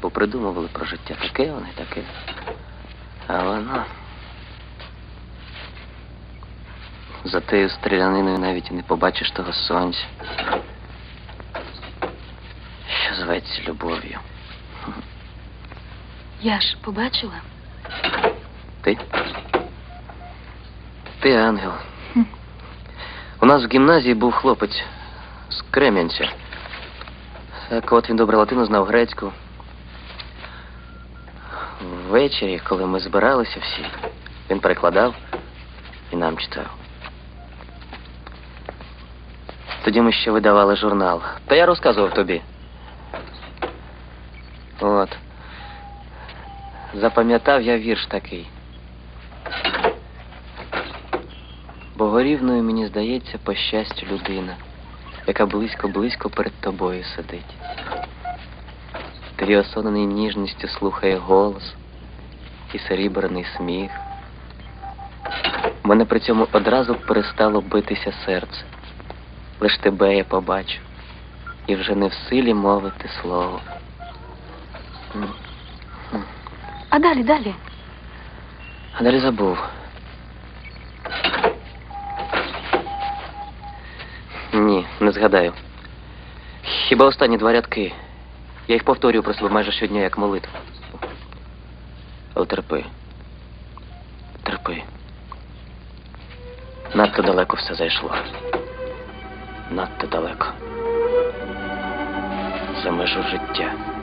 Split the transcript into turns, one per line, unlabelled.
попридумували про життя. Таке воно, і таке. А воно. За тією стріляниною навіть і не побачиш того сонця. Що зветься любов'ю.
Я ж побачила.
Ти? Ти ангел.
Хм.
У нас в гімназії був хлопець з Крем'янця. Так от він добре латину знав грецьку. Ввечері, коли ми збиралися всі, він перекладав і нам читав. Тоді ми ще видавали журнал. Та я розказував тобі. От. Запам'ятав я вірш такий. Богорівною, мені здається, по щастю людина, яка близько-близько перед тобою сидить. Твій осонений ніжністю слухає голос і серібряний сміх. Мене при цьому одразу перестало битися серце. Лиш тебе я побачу, і вже не в силі мовити слово.
А далі, далі.
А далі забув. Ні, не згадаю. Хіба останні два рядки. Я їх повторюю про себе майже щодня як молитву. Але терпи. Терпи. Надто далеко все зайшло. Надто далеко. За межу життя.